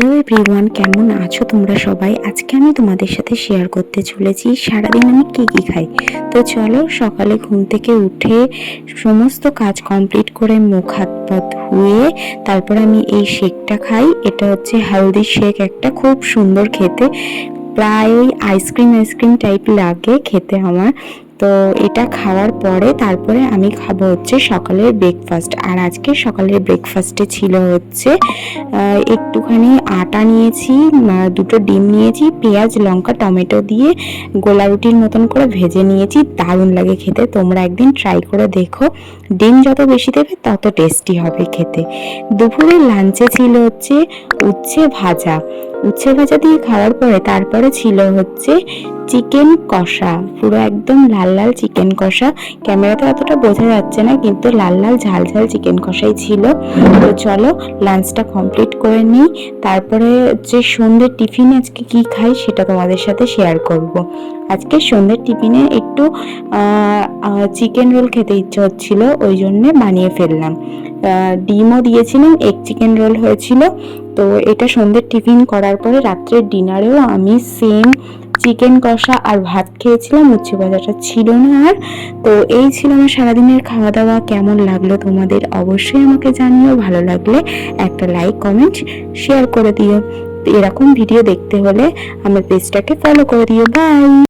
Hello everyone, কেমন আছো তোমরা সবাই? আজকে আমি তোমাদের সাথে শেয়ার করতে চলেছি সারাদিন আমি কী কী খাই? তো চলো সকালে ঘুম থেকে উঠে সমস্ত কাজ কমপ্লিট করে মুখ, হাত, পা ধুয়ে তারপর আমি এই শেকটা খাই। এটা হচ্ছে হেলদি শেক একটা খুব সুন্দর খেতে। প্রায় আইসক্রিম আইসক্রিম টাইপ লাগে খেতে আমার। তো এটা খাওয়ার পরে তারপরে আমি খাব হচ্ছে সকালের ব্রেকফাস্ট আর আজকে সকালের ব্রেকফাস্টে ছিল হচ্ছে একটুখানি আটা নিয়েছি দুটো ডিম নিয়েছি, পেঁয়াজ, লঙ্কা, টমেটো দিয়ে গোলা রুটির মতন করে ভেজে নিয়েছি। দারুণ লাগে খেতে, তোমরা একদিন ট্রাই করে দেখো। ডিম যত বেশি দেবে, তত টেস্টি হবে খেতে। দুপুরে লাঞ্চে ছিল হচ্ছে উচ্ছে ভাজা। উচ্ছে ভাজা দিয়ে খাওয়ার পরে তারপরে ছিল হচ্ছে চিকেন কষা। পুরো একদম লাল লাল চিকেন কষা। ক্যামেরাতে অতটা বোঝা যাচ্ছে না, কিন্তু লাল লাল ঝাল ঝাল চিকেন কষাই ছিল। তো চলো লাঞ্চটা কমপ্লিট করে নিই। তারপরে যে সন্ধ্যের টিফিনে আজকে কি খাই সেটা তোমাদের সাথে শেয়ার করব। আজকে সন্ধ্যের টিফিনে একটু চিকেন রোল খেতে ইচ্ছে হচ্ছিল, ওই জন্যে বানিয়ে ফেললাম। ডিমও দিয়েছিলাম এগ চিকেন রোল হয়েছিল। তো এটা সন্ধ্যের টিফিন করার পরে রাত্রের ডিনারেও আমি সেম চিকেন কষা আর ভাত খেয়েছিলাম, উচ্ছে ভাজাটা ছিল না আর। তো এই ছিল আমার সারাদিনের খাওয়া দাওয়া কেমন লাগল তোমাদের অবশ্যই আমাকে জানিও, ভালো লাগলে একটা লাইক কমেন্ট শেয়ার করে দিও। এরকম ভিডিও দেখতে হলে আমার পেজটাকে ফলো করে দিও। বাই